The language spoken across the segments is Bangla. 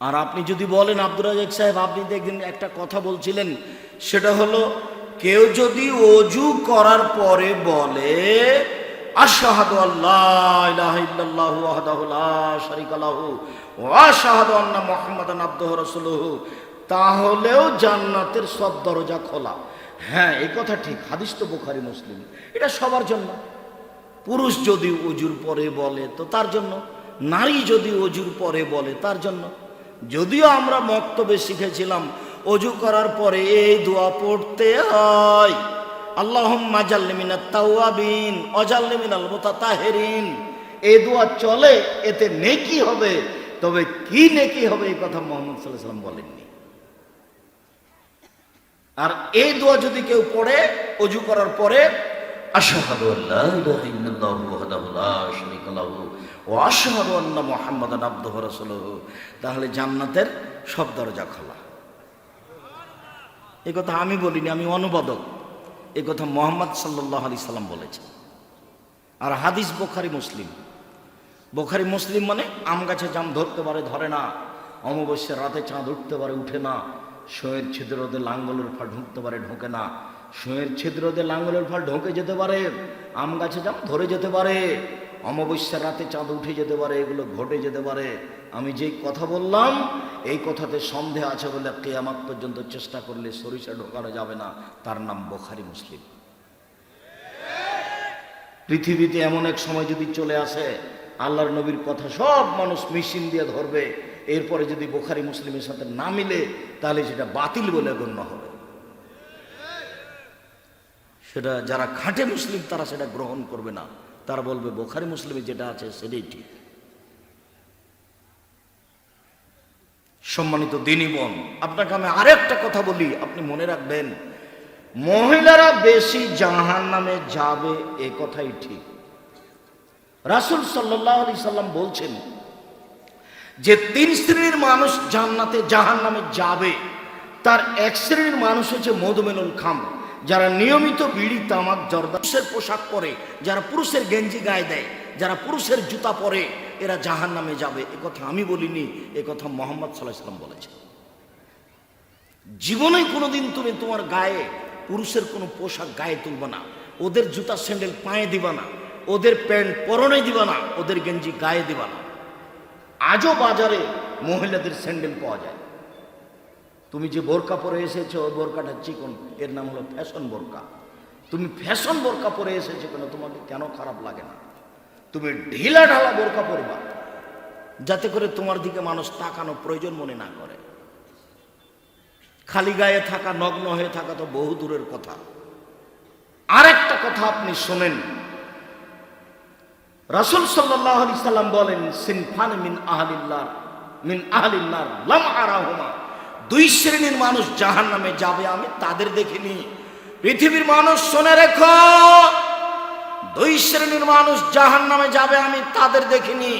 আর আপনি যদি বলেন আব্দুর রাজাক সাহেব, আপনি দেখবেন একটা কথা বলছিলেন, সেটা হলো, কেউ যদি অজু করার পরে বলে লা তাহলেও জান্নাতের সব দরজা খোলা। হ্যাঁ এই কথা ঠিক, হাদিস তো বুখারী, মুসলিম। এটা সবার জন্য। পুরুষ যদি অজুর পরে বলে, তো তার জন্য। নারী যদি অজুর পরে বলে, তার জন্য। যদিও আমরা মক্তবে শিখেছিলাম অজু করার পরে এই দোয়া পড়তে হয়। আল্লাহ মাজাল্লিমিনা তাওয়াবিন অজাল্লিমিনাল তাহেরিন এই দোয়া চলে, এতে নেকি হবে। তবে কি নেকি হবে এই কথা মোহাম্মদ সাল্লাম বলেননি। আর এই দোয়া যদি কেউ পড়ে, অজু করার পরে, আশহাদু আল্লা ইলাহা ইল্লাল্লাহু ওয়াহদাহু লা শারীকা লাহু। ওয়া আশহাদু আন্না তাহলে জান্নাতের সব দরজা খোলা। এই কথা আমি বলিনি, আমি অনুবাদক। এই কথা মোহাম্মদ সাল্লাল্লাহু আলাইহি সাল্লাম বলেছেন। আর হাদিস বোখারি, মুসলিম। বোখারি, মুসলিম মানে আম গাছে জাম ধরতে পারে, ধরে না। অমাবস্যার রাতে চাঁদ উঠতে পারে, উঠে না। শোয়ের ছিদ্রতে লাঙ্গলের ফল ঢুকতে পারে, ঢোকে না। শোয়ের ছিদ্রতে লাঙ্গলের ফল ঢোকে যেতে পারে, আম গাছে জাম ধরে যেতে পারে। অমাবস্যার রাতে চাঁদ উঠে যেতে পারে, এগুলো ঘটে যেতে পারে। আমি যেই কথা বললাম, এই কথাতে সন্দেহ আছে বলে কেয়ামাত পর্যন্ত চেষ্টা করলে সরিষা ঢোকানো যাবে না। তার নাম বোখারি মুসলিম। পৃথিবীতে এমন এক সময় যদি চলে আসে, আল্লাহর নবীর কথা সব মানুষ মেশিন দিয়ে ধরবে। এরপরে যদি বোখারি মুসলিমের সাথে না মিলে, তাহলে সেটা বাতিল বলে গণ্য হবে। সেটা যারা খাঁটে মুসলিম, তারা সেটা গ্রহণ করবে না। তারা বলবে, বোখারি মুসলিমে যেটা আছে সেটাই ঠিক। সম্মানিত দিনী বোন, আপনাকে আমি আরেকটা কথা বলি, আপনি মনে রাখবেন, মহিলারা বেশি জাহান নামে যাবে, এ কথাই ঠিক। রাসুল সাল্লাহ আলি সাল্লাম বলছেন যে, তিন শ্রেণির মানুষ জান্নাতে জাহান নামে যাবে, তার এক শ্রেণির মানুষ হচ্ছে মধুমেনুল খাম যারা নিয়মিত বিড়ি, তামাক, জর্দা, পুরুষের পোশাক পরে, যারা পুরুষের গেঞ্জি গায়ে দেয়, যারা পুরুষের জুতা পরে, এরা জাহান নামে যাবে। এ কথা আমি বলিনি, এ কথা মোহাম্মদ সাল্লাহ সাল্লাম বলেছে জীবনে কোনোদিন তুমি তোমার গায়ে, পুরুষের কোনো পোশাক গায়ে তুলবে না। ওদের জুতা স্যান্ডেল পায়ে দিবা না। ওদের প্যান্ট পরনে দিবা না। ওদের গেঞ্জি গায়ে দিবা না। আজও বাজারে মহিলাদের স্যান্ডেল পাওয়া যায়। তুমি যে বোরকা পরে এসেছ, ওই বোরকাটা চিকন। এর নাম হলো ফ্যাশন বোরকা। তুমি ফ্যাশন বোরকা পরে এসেছ কেন? তোমাকে কেন খারাপ লাগে না? তুমি ঢিলা ঢালা বোরকা পরবা, যাতে করে তোমার দিকে মানুষ তাকানো প্রয়োজন মনে না করে। খালি গায়ে থাকা, নগ্ন হয়ে থাকা তো বহু দূরের কথা। আরেকটা কথা আপনি শোনেন। রাসুল সাল্লাহ আলি সাল্লাম বলেন, সিনফান মিন আহলিল্লাহ মিন আহলিল্লাহ লাম আরাহুমা। দুই শ্রেণির মানুষ জাহান নামে যাবে, আমি তাদের দেখিনি। পৃথিবীর মানুষ শোনে রেখো, দুই শ্রেণির মানুষ জাহান নামে যাবে, আমি তাদের দেখিনি।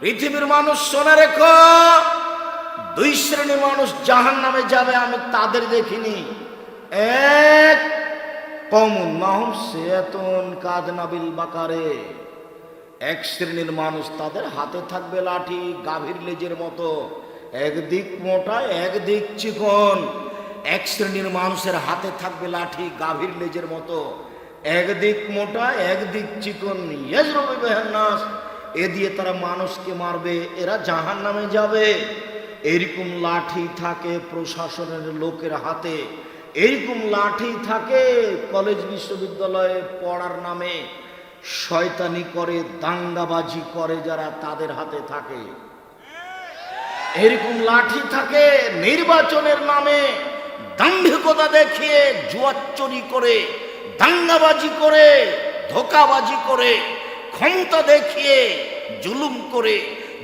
পৃথিবীর মানুষ শোনে রেখো, দুই শ্রেণির মানুষ জাহান নামে যাবে, আমি তাদের দেখিনি। এক কমন মাহুম সেতন কাদনাবিল বাকারে। এক শ্রেণির মানুষ তাদের হাতে থাকবে লাঠি, গাভীর লেজের মতো। একদিক মোটা, একদিক চিকন। এক শ্রেণির মানুষের হাতে থাকবে লাঠি, গাভীর লেজের মতো। একদিক মোটা, একদিক চিকন। ইয়েজরবে বেহান্নাস। এ দিয়ে তারা মানুষকে মারবে, এরা জাহান নামে যাবে। এরকম লাঠি থাকে প্রশাসনের লোকের হাতে। এইরকম লাঠি থাকে কলেজ বিশ্ববিদ্যালয়ে পড়ার নামে। শয়তানি করে, দাঙ্গাবাজি করে যারা তাদের হাতে থাকে। এরকম লাঠি থাকে নির্বাচনের নামে, দাম্ভিকতা দেখিয়ে জুয়াচুরি করে, দাঙ্গাবাজি করে, ধোকাবাজি করে, ক্ষমতা দেখিয়ে জুলুম করে,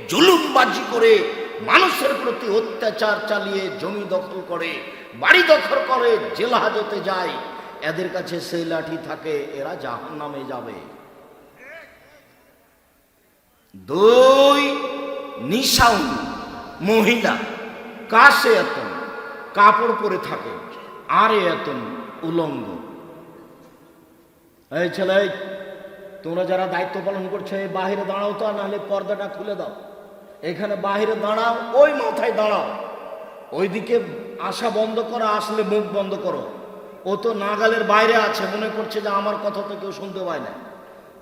জুলুমবাজি করে, মানুষের প্রতি অত্যাচার চালিয়ে জমি দখল করে, বাড়ি দখল করে, জেল হাজতে যায়। এদের কাছে সেই লাঠি থাকে, এরা জাহান নামে যাবে। দুই নিশাউন মহিলা, কাশে এত কাপড় পরে থাকে, আরে এত উলঙ্গ। এই ছেলে তোমরা যারা দায়িত্ব পালন করছ, এই বাহিরে দাঁড়াও তো নাহলে পর্দাটা খুলে দাও। এখানে বাইরে দাঁড়াও, ওই মাথায় দাঁড়াও। ওইদিকে আসা বন্ধ করো, আসলে মুখ বন্ধ করো। ও তো নাগালের বাইরে আছে, মনে করছে যে আমার কথা তো কেউ শুনতে পায় না।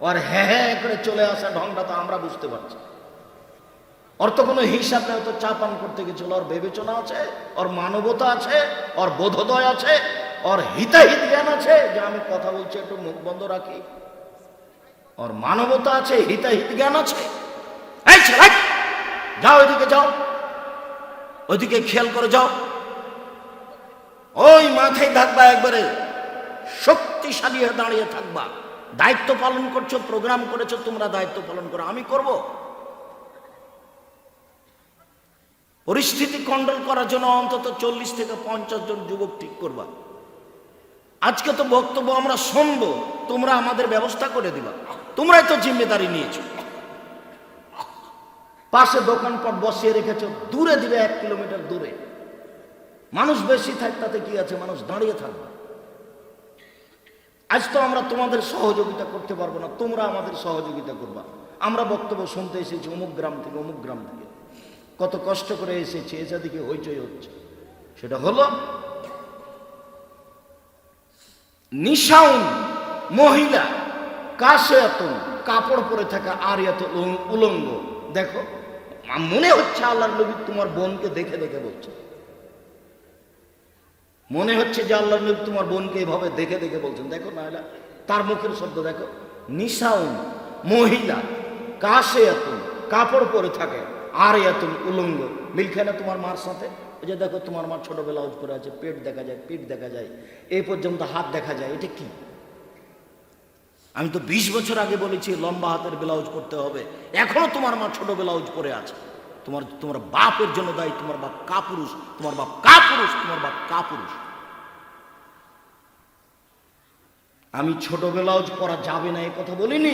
আর হ্যাঁ হ্যাঁ করে চলে আসা ঢংটা তো আমরা বুঝতে পারছি। ওর তো কোনো হিসাব নেই তো চা পান করতে গেছিল ওর বিবেচনা আছে ওর মানবতা আছে ওর বোধোদয় আছে ওর হিতাহিত জ্ঞান আছে যে আমি কথা বলছি একটু মুখ বন্ধ রাখি ওর মানবতা আছে হিতাহিত জ্ঞান আছে যাও ওইদিকে যাও ওইদিকে খেয়াল করে যাও ওই মাথায় থাকবা একবারে শক্তিশালী হয়ে দাঁড়িয়ে থাকবা দায়িত্ব পালন করছ প্রোগ্রাম করেছ তোমরা দায়িত্ব পালন করো আমি করব পরিস্থিতি কন্ট্রোল করার জন্য অন্তত চল্লিশ থেকে পঞ্চাশ জন যুবক ঠিক করবা। আজকে তো বক্তব্য আমরা শুনব, তোমরা আমাদের ব্যবস্থা করে দিবা। তোমরাই তো জিম্মেদারি নিয়েছো। পাশে দোকানপাট বসিয়ে রেখেছো, দূরে দিবে এক কিলোমিটার দূরে। মানুষ বেশি থাক, তাতে কি আছে? মানুষ দাঁড়িয়ে থাকবে। আজ তো আমরা তোমাদের সহযোগিতা করতে পারব না, তোমরা আমাদের সহযোগিতা করবা। আমরা বক্তব্য শুনতে এসেছি অমুক গ্রাম থেকে, অমুক গ্রাম থেকে। কত কষ্ট করে এসেছে এসে দিকে হইচই হচ্ছে। সেটা হলো নিশাউন মহিলা কাশে এত কাপড় পরে থাকা আর এত উলঙ্গ। দেখো মনে হচ্ছে আল্লাহর নবী তোমার বোনকে দেখে দেখে বলছে। মনে হচ্ছে যে আল্লাহর নবী তোমার বোনকে এভাবে দেখে দেখে বলছেন। দেখো না তার মুখের শব্দ দেখো। নিশাউন মহিলা কাশে এত কাপড় পরে থাকে। আর এত উলঙ্গ। মিল খায় না তোমার মার সাথে? ওই যে দেখো তোমার মা ছোট ব্লাউজ পরে আছে, পেট দেখা যায়, পিঠ দেখা যায়, এই পর্যন্ত হাত দেখা যায়, এটা কি? আমি তো বিশ বছর আগে বলেছি, লম্বা হাতের ব্লাউজ করতে হবে। এখনও তোমার মা ছোট ব্লাউজ পরে আছে। তোমার তোমার বাপের জন্য দায়ী, তোমার বাপ কাপুরুষ, তোমার বাপ কাপুরুষ, তোমার বাপ কাপুরুষ। আমি ছোট ব্লাউজ পরা যাবে না, এ কথা বলিনি?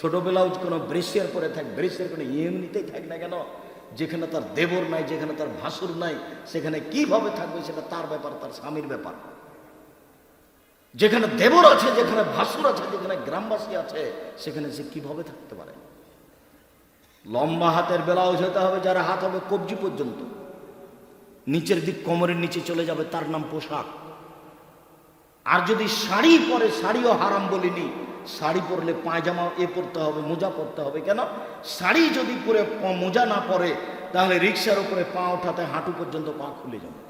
ছোট ব্লাউজ কোনো ব্রেসিয়ার পরে থাক, ব্রেসিয়ার কোনো এমনিতেই থাক না কেন? যেখানে তার দেবর নাই, যেখানে তার ভাসুর নাই, সেখানে কীভাবে থাকবে সেটা তার ব্যাপার, তার স্বামীর ব্যাপার। যেখানে দেবর আছে, যেখানে ভাসুর আছে, যেখানে গ্রামবাসী আছে, সেখানে সে কীভাবে থাকতে পারে? লম্বা হাতের ব্লাউজ হতে হবে, যার হাত হবে কবজি পর্যন্ত। নিচের দিক কোমরের নিচে চলে যাবে, তার নাম পোশাক। আর যদি শাড়ি পরে, শাড়িও হারাম বলিনি শাড়ি পরলে পায়জামা এ পরতে হবে, মোজা পরতে হবে। কেন? শাড়ি যদি পরে মোজা না পরে, তাহলে রিক্সার উপরে পা ওঠাতে হাঁটু পর্যন্ত পা খুলে যাবে।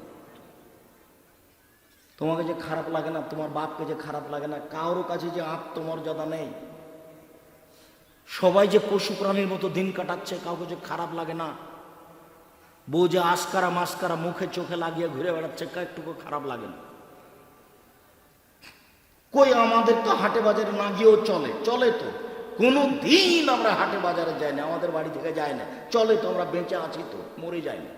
তোমাকে যে খারাপ লাগে না, তোমার বাপকে যে খারাপ লাগে না কারোর কাছে যে আত্মমর্যাদা নেই। সবাই যে পশু প্রাণীর মতো দিন কাটাচ্ছে, কাউকে যে খারাপ লাগে না। বউ যে আস্কারা মাস্কারা মুখে চোখে লাগিয়ে ঘুরে বেড়াচ্ছে একটুকু খারাপ লাগে না। কই আমাদের তো হাটে বাজারে না গিয়েও চলে চলে তো। কোনো দিন আমরা হাটে বাজারে যাই না, আমাদের বাড়ি থেকে যাই না। চলে তো, আমরা বেঁচে আছি তো, মরে যাই না।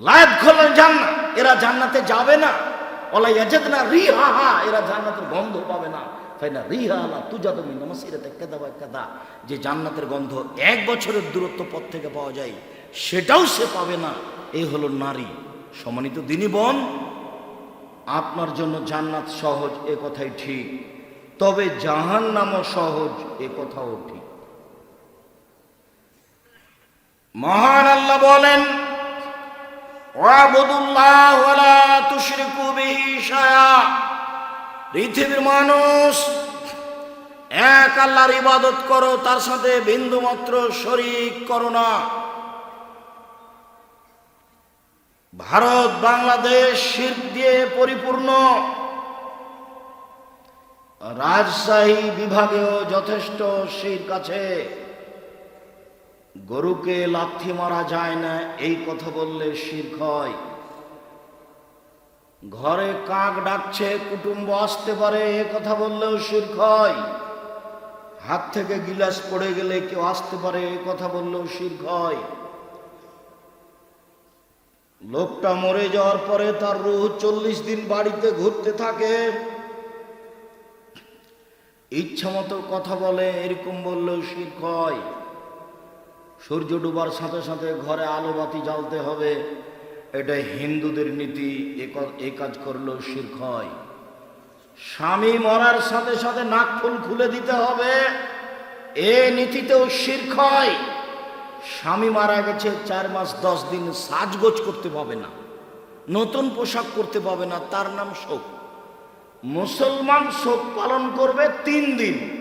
লাইফ খোলেন জান্নাত, এরা জান্নাতে যাবে না। ওলা ইয়াজাদ না রিহা হা, এরা জান্নাতের গন্ধ পাবে না। ফাইনা রিহা আলা তুজা তুমি নমসিরাতে কেদা বা কেদা যে জান্নাতের গন্ধ এক বছরের দূরত্ব পথ থেকে পাওয়া যায়, সেটাও সে পাবে না। এই হলো নারী। সম্মানিত দিনী বোন, আপনার জন্য জান্নাত সহজ, এ কথাই ঠিক। তবে জাহান নামও সহজ, এ কথাও ঠিক। মহান আল্লাহ বলেন পৃথিবীর মানুষ, এক আল্লাহর ইবাদত করো, তার সাথে বিন্দু মাত্র শরিক করো না। ভারত, বাংলাদেশ, শির দিয়ে পরিপূর্ণ। রাজশাহী বিভাগেও যথেষ্ট শির কাছে। গরুকে লাথি মারা যায় না, এই কথা বললে শির্ক হয় ঘরে কাক ডাকছে, কুটুম্ব আসতে পারে, এ কথা বললেও শির্ক হয় হাত থেকে গিলাস পড়ে গেলে কেউ আসতে পারে, এ কথা বললেও শির্ক হয় লোকটা মরে যাওয়ার পরে তার রুহ চল্লিশ দিন বাড়িতে ঘুরতে থাকে। ইচ্ছা মতো কথা বলে, এরকম বললেও শির্ক হয় সূর্য ডুবার সাথে সাথে ঘরে আলো বাতি জ্বালতে হবে। এটা হিন্দুদের নীতি, এ কাজ করলেও শির্ক হয় স্বামী মরার সাথে সাথে নাক ফুল খুলে দিতে হবে। এ নীতিতেও শির্ক হয় স্বামী মারা গেছে চার মাস, দশ দিন, সাজগোজ করতে পাবে না। নতুন পোশাক করতে পাবে না, তার নাম শোক। মুসলমান শোক পালন করবে তিন দিন।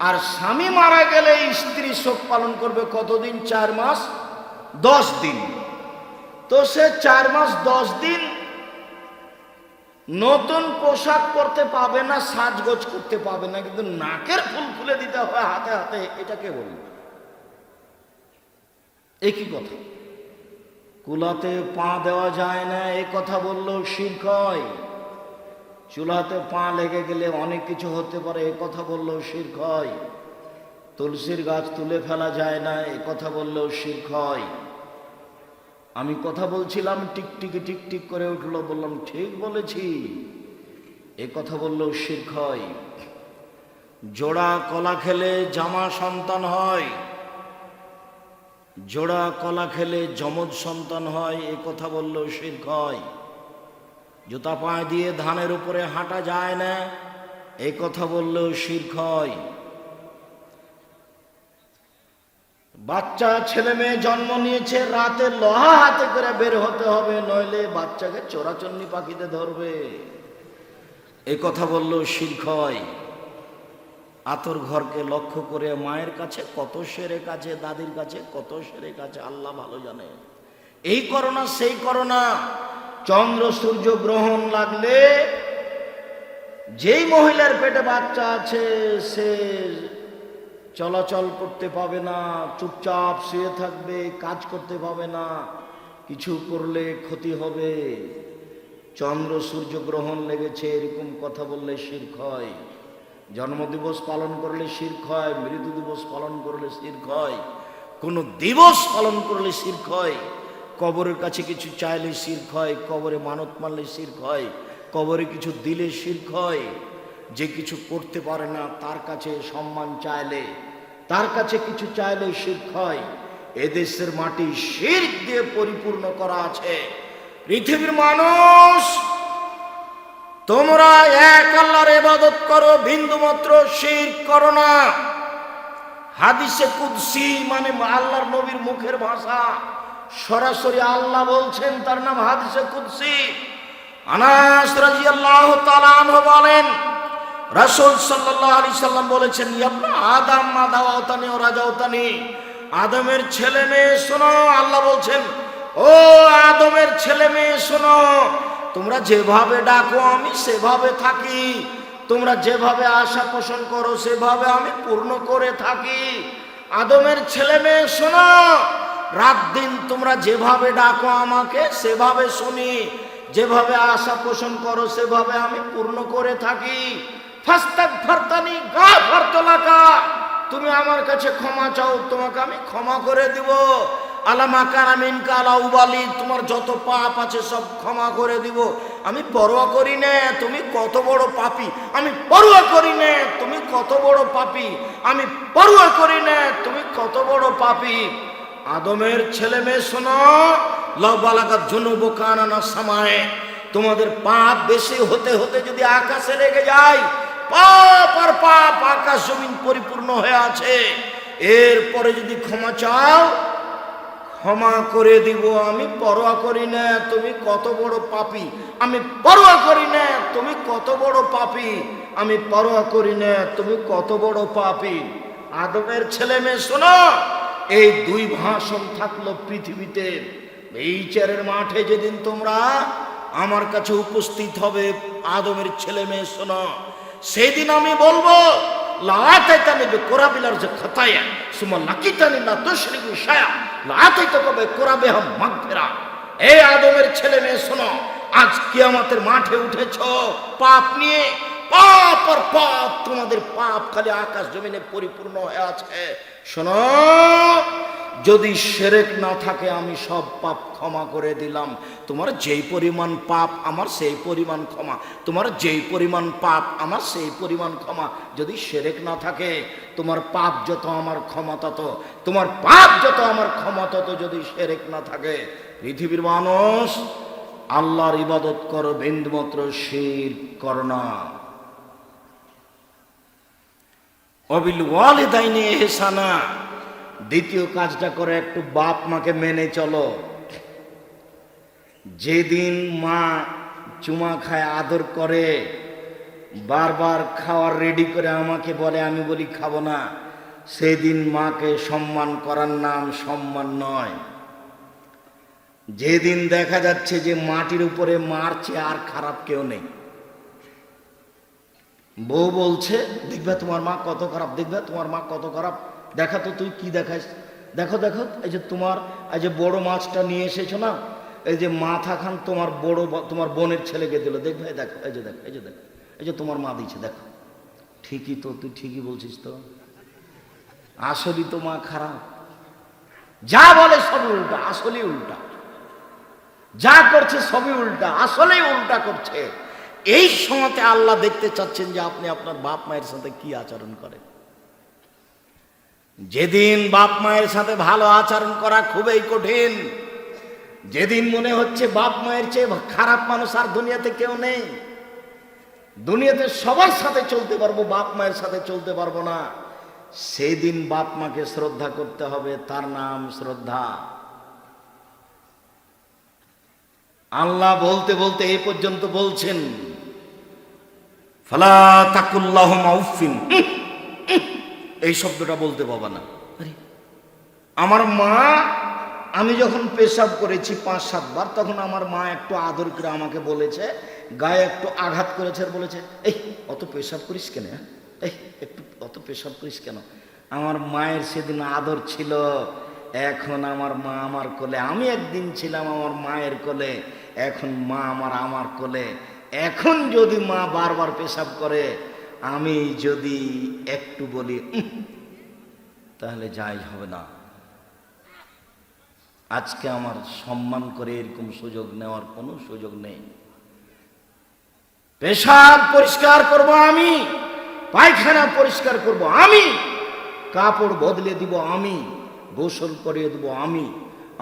আর স্বামী মারা গেলে স্ত্রী শোক পালন করবে কতদিন? চার মাস, দশ দিন। তো সে চার মাস, দশ দিন নতুন পোশাক পরতে পাবে না, সাজগোজ করতে পাবে না, কিন্তু নাকের ফুল খুলে দিতে হবে, হাতে হাতে এটাকে বলবে? একই কথা। কুলাতে পা দেওয়া যায় না, এ কথা বললেও শির্ক হয়। চুলাতে পা লেগে গেলে অনেক কিছু হতে পারে, এ কথা বললেও শির্ক হয়। তুলসীর গাছ তুলে ফেলা যায় না, এ কথা বললেও শির্ক হয়। আমি কথা বলছিলাম টিকটিকি টিকটিক করে উঠল, বললাম, ঠিক বলেছি, এ কথা বললেও শির্ক হয়। জোড়া কলা খেলে জামা সন্তান হয়। জোড়া কলা খেলে যমজ সন্তান হয়, এ কথা বললেও শির্ক হয় জুতা পায়ে দিয়ে ধানের উপরে হাঁটা যায় না, এ কথা বললেও শির্ক হয় বাচ্চা ছেলে মেয়ে জন্ম নিয়েছে, রাতে লোহা হাতে করে বের হতে হবে, নইলে বাচ্চাকে চোরাচন্নি পাখিতে ধরবে। এ কথা বললেও শির্ক আতর ঘরকে লক্ষ্য করে মায়ের কাছে, কত সেরে কাছে, দাদির কাছে, কত সেরে কাছে, আল্লাহ ভালো জানে। এই করোনা, সেই করোনা। চন্দ্র, সূর্য গ্রহণ লাগলে যেই মহিলার পেটে বাচ্চা আছে, সে চলাচল করতে পাবে না, চুপচাপ শুয়ে থাকবে, কাজ করতে পাবে না, কিছু করলে ক্ষতি হবে। চন্দ্র, সূর্য গ্রহণ লেগেছে, এরকম কথা বললে শির্ক হয়। জন্মদিবস পালন করলে শির্ক হয় মৃত্যু দিবস পালন করলে শির্ক হয়, কোনো দিবস পালন করলে শির্ক হয়, কবরের কাছে কিছু চাইলে শির্ক হয়, কবরে মানত মারলে শির্ক হয়, কবরে কিছু দিলে শির্ক হয়, যে কিছু করতে পারে না তার কাছে সম্মান চাইলে, তার কাছে কিছু চাইলে শির্ক হয়, এদেশের মাটি শির্ক দিয়ে পরিপূর্ণ করা আছে, পৃথিবীর মানুষ তোমরা এক আল্লাহর ইবাদত করো বিন্দু মাত্র শির করো না। হাদিসে কুদসি মানে আল্লাহর নবীর মুখের ভাষা। সরাসরি আল্লাহ বলছেন, তার নাম হাদিসে কুদসি। আনাস রাদিয়াল্লাহু তাআলা আনহু বলেন, রাসূল সাল্লাল্লাহু আলাইহি সাল্লাম বলেছেন, ইয়াবনা আদম মা দাওয়াতানি ও রাজাওতানি। আদমের ছেলে মেয়ে শোনো, আল্লাহ বলছেন, ও আদমের ছেলে মেয়ে শোনো তোমরা যেভাবে ডাকো, আমি সেভাবে থাকি। তোমরা যেভাবে আশা পোষণ করো, সেভাবে আমি পূর্ণ করে থাকি। আদমের ছেলে মেয়ে, শোনো। রাত দিন তোমরা যেভাবে ডাকো, আমাকে সেভাবে শুনি। যেভাবে আশা পোষণ করো, সেভাবে আমি পূর্ণ করে থাকি। গা তুমি আমার কাছে ক্ষমা চাও, তোমাকে আমি ক্ষমা করে দিব। আলামা কারামিন কালা উবালি, তোমার যত পাপ আছে সব ক্ষমা করে দিব। আমি পরোয়া করি না, তুমি কত বড় পাপি। আমি পরোয়া করি না, তুমি কত বড় পাপি। আমি পরোয়া করি না, তুমি কত বড় পাপি। আদমের ছেলে মেয়ে শোনো লবালাকাত জুনুব কানানা সামায়। তোমাদের পাপ বেশি হতে হতে যদি আকাশে লেগে যায়, পাপ আর পাপ আকাশ জমিন পরিপূর্ণ হয়ে আছে। এরপরে যদি ক্ষমা চাও ক্ষমা করে দিব, আমি পরোয়া করি না, তুমি কত বড় পাপি। আমি পরোয়া করি না, তুমি কত বড় পাপি। আমি পরোয়া করি না, তুমি কত বড় পাপি। আদমের ছেলে মেয়ে, শোনো, এই দুই ভাষণ থাকল পৃথিবীতে। এই চেরের মাঠে যেদিন তোমরা আমার কাছে উপস্থিত হবে, আদমের ছেলে মেয়ে, শোনো, সেদিন আমি বলব লাতাইতানি বেকোরাবিলার যে খাতায়া সুমা লাকিতানি না তুশরিকু শায়া লাতাইতা কবে কোরাবে হাম মাগফিরা এই আদমের ছেলে মেয়ে, শোনো, আজ কিয়ামতের মাঠে উঠেছ, পাপ নিয়ে, পাপ আর পাপ তোমাদের পাপ খালি আকাশ জমিনে পরিপূর্ণ হয়ে আছে। শোনো যদি সেরেক না থাকে, আমি সব পাপ ক্ষমা করে দিলাম। তোমার যেই পরিমাণ পাপ, আমার সেই পরিমাণ ক্ষমা। তোমার যেই পরিমাণ পাপ, আমার সেই পরিমাণ ক্ষমা। যদি সেরেক না থাকে, তোমার পাপ যত আমার ক্ষমা তত। তোমার পাপ যত আমার ক্ষমা তত যদি সেরেক না থাকে। পৃথিবীর মানুষ আল্লাহর ইবাদত করো, বিন্দুমাত্র শির করো না। অবিল ওয়ালিদাইনে এহসানা। দ্বিতীয় কাজটা করে, একটু বাপ মাকে মেনে চলো। যেদিন মা চুমা খায়, আদর করে, বারবার খাওয়ার রেডি করে আমাকে বলে, আমি বলি খাব না। সেদিন মাকে সম্মান করার নাম সম্মান নয়। যেদিন দেখা যাচ্ছে যে মাটির উপরে মারছে আর খারাপ কেউ নেই। বউ বলছে, দেখবে তোমার মা কত খারাপ, দেখবে তোমার মা কত খারাপ। দেখা তো তুই কি দেখাস? দেখো দেখো, এই যে তোমার, এই যে বড় মাছটা নিয়ে এসেছ না? এই যে মাথা খান তোমার বড় তোমার বোনের ছেলেকে দিল। দেখবে দেখো, এই যে দেখো, এই যে দেখো, এই যে তোমার মা দিচ্ছে দেখো। ঠিকই তো, তুই ঠিকই বলছিস তো। আসলই তো মা খারাপ। যা বলে সবই উল্টা, আসলেই উল্টা। যা করছে সবই উল্টা, আসলেই উল্টা করছে। এই সময়তে আল্লাহ দেখতে চাচ্ছেন যে আপনি আপনার বাপ মায়ের সাথে কি আচরণ করেন। যেদিন বাপ মায়ের সাথে ভালো আচরণ করা খুবই কঠিন, যেদিন মনে হচ্ছে বাপ মায়ের চেয়ে খারাপ মানুষ আর দুনিয়াতে কেউ নেই, দুনিয়াতে সবার সাথে চলতে পারব, বাপ মায়ের সাথে চলতে পারব না। সেই দিন বাপ মাকে শ্রদ্ধা করতে হবে, তার নাম শ্রদ্ধা। আল্লাহ বলতে বলতে এই পর্যন্ত বলছেন, ফালা তাকুল্লাহ মাউফিন এই শব্দটা বলতে পাবা না। আমার মা আমি যখন পেশাব করেছি পাঁচ সাতবার তখন আমার মা একটু আদর করে আমাকে বলেছে গায়ে একটু আঘাত করেছে আর বলেছে এই অত পেশাব করিস কেন হ্যাঁ? এই একটু অত পেশাব করিস কেন? আমার মায়ের সেদিন আদর ছিল এখন আমার মা আমার কোলে আমি একদিন ছিলাম আমার মায়ের কোলে এখন মা আমার আমার কোলে। এখন যদি মা বারবার পেশাব করে আমি যদি একটু বলি তাহলে যাই হবে না। আজকে আমার সম্মান করে এরকম সুযোগ নেওয়ার কোনো সুযোগ নেই। পেশাব পরিষ্কার করব আমি, পায়খানা পরিষ্কার করব আমি, কাপড় বদলে দিব আমি, গোসল করিয়ে দেব আমি।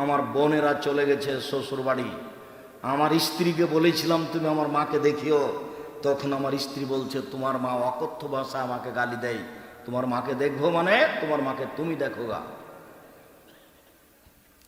আমার বোনেরা চলে গেছে শ্বশুর বাড়ি আমার স্ত্রীকে বলেছিলাম, তুমি আমার মাকে দেখিও। তখন আমার স্ত্রী বলছে, তোমার মা অকথ্য ভাষা আমাকে গালি দেয়। তোমার মাকে দেখব মানে তোমার মাকে তুমি দেখো গা।